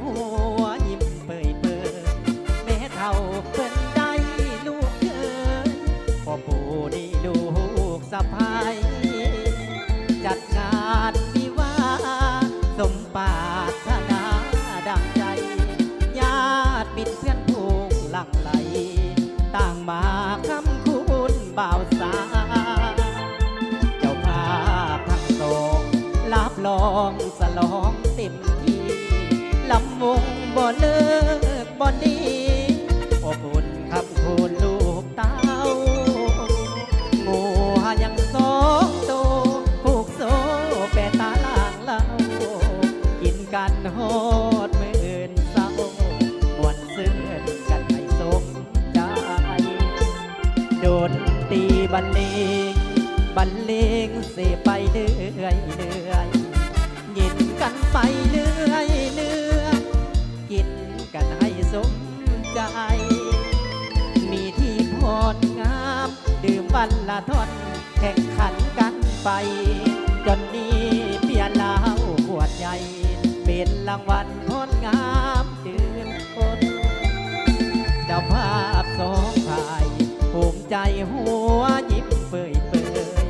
หัวยิ้มเปิดเปิดแม่เท่าเพิ่นได้ลูกเกินพ่อปู่นี่ลูกสะพายจัดงานวิวาสมปรารถนาดังใจ ญาติมิตรเพื่อนผูงหลังไหล ต่างมาคำคุณบ่าวสาวเจ้าภาพทั้งสองรับรองสลองเต็ม ที่ลำวงบ่เลิกบ่หนีอบอุ่นคำคุณลูกเต้างูหายังสองโตวผูกโซ่แปะตาล่างเล่ากินกันโหดมื่ออื่นเศร้ามวนเสื่อกันให้สมใจโดนตีบันเลงบันเลงเสไปเรื่อยเรื่อย วันละทนแข่งขันกันไป จนนี้เปียเล้าขวดใหญ่ เป็นรางวัลพรงามดื่มคนเจ้าภาพสองภาย ภูมิใจหัวยิ้มเปื่อยเปื่อย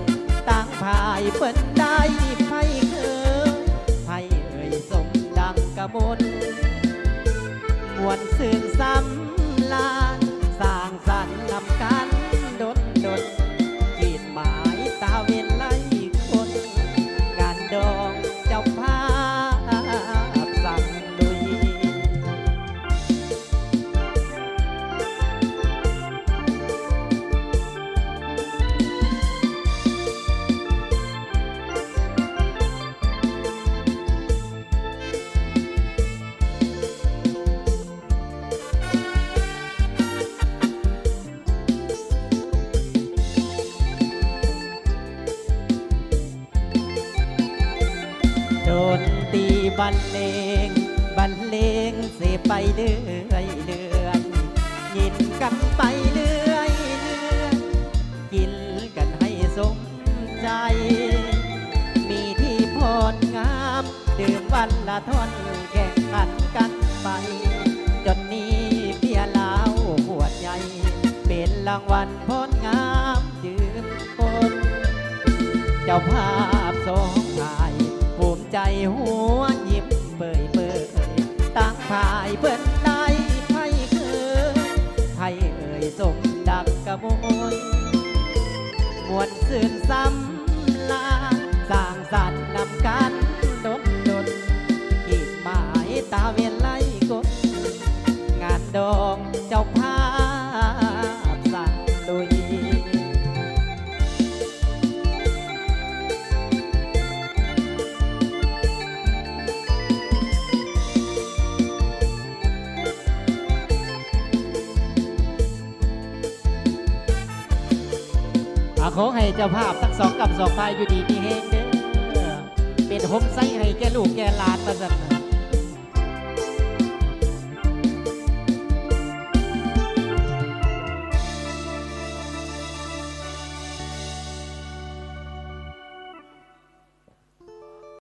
ต่างภายเปิ้นได้ไพ่เคยไพ่เอ่ยสมดังกระบน นตีบันเลง บันเลงเสไปเรื่อยเรื่อยยินกันไปเรื่อยเรื่อยกินกันให้สมใจ มีที่พรงามดื่มวันละท่อนแข่งขันกันไป จนนี้เพียเหล้าขวดใหญ่ เป็นรางวัลพรงามดื่มคน เจ้าพา หัวยิ้มเปื่อยเปื่อยตั้งภายเปิ้นได้ไพ่เคยไพ่เอ่ยสมดังกระโมยมวนซื่นซ้ำลาสร้างสรรค์นำกันดนดนกีดหมายตาเวียนไล่กดงานดองเจ้าภา ขอให้เจ้าภาพทั้งสองกับสองพายอยู่ดีมีเฮงเด้อเป็นหมไส้ให้แกลูกแกหลานมาสั่นน่ะ